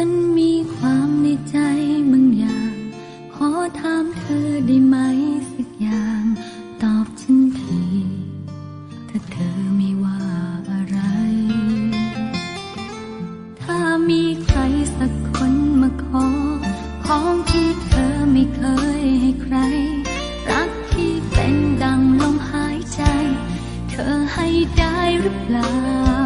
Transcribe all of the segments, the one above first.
ฉันมีความในใจบางอย่าง ขอถามเธอได้ไหมสักอย่าง ตอบฉันที ถ้าเธอไม่ว่าอะไร ถ้ามีใครสักคนมาขอ ของที่เธอไม่เคยให้ใคร รักที่เป็นดังลมหายใจ เธอให้ได้หรือเปล่า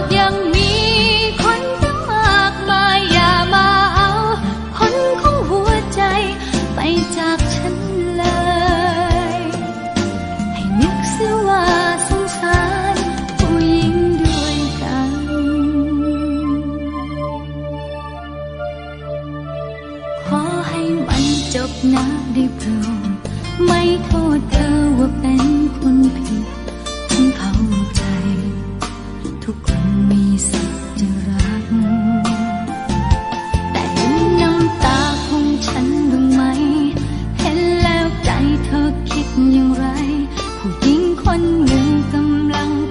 ากยังมีคนมากมายอย่ามาเอาคนของหัวใจไปจากฉันเลย ให้นึกเสียว่าสงสารผู้หญิงด้วยกัน ขอให้มันจบนะได้โปรดไม่โทษเธอว่าเป็น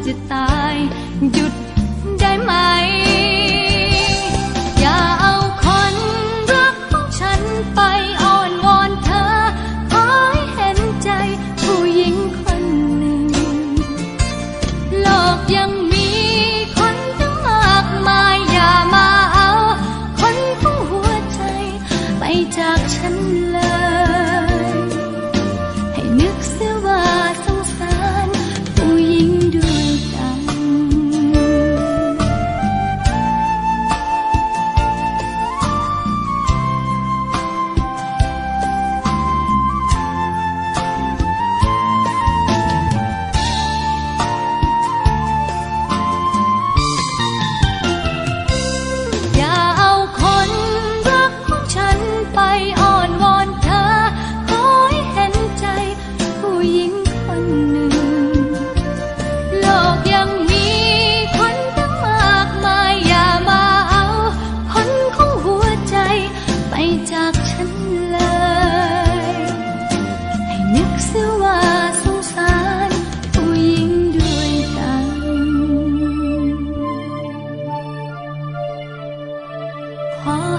จะตายหยุด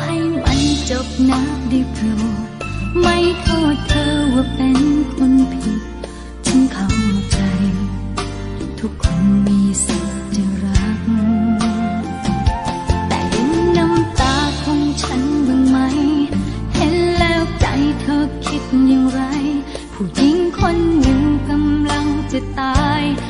ให้มันจบนะได้โปรดไม่โทษเธอว่าเป็น tai.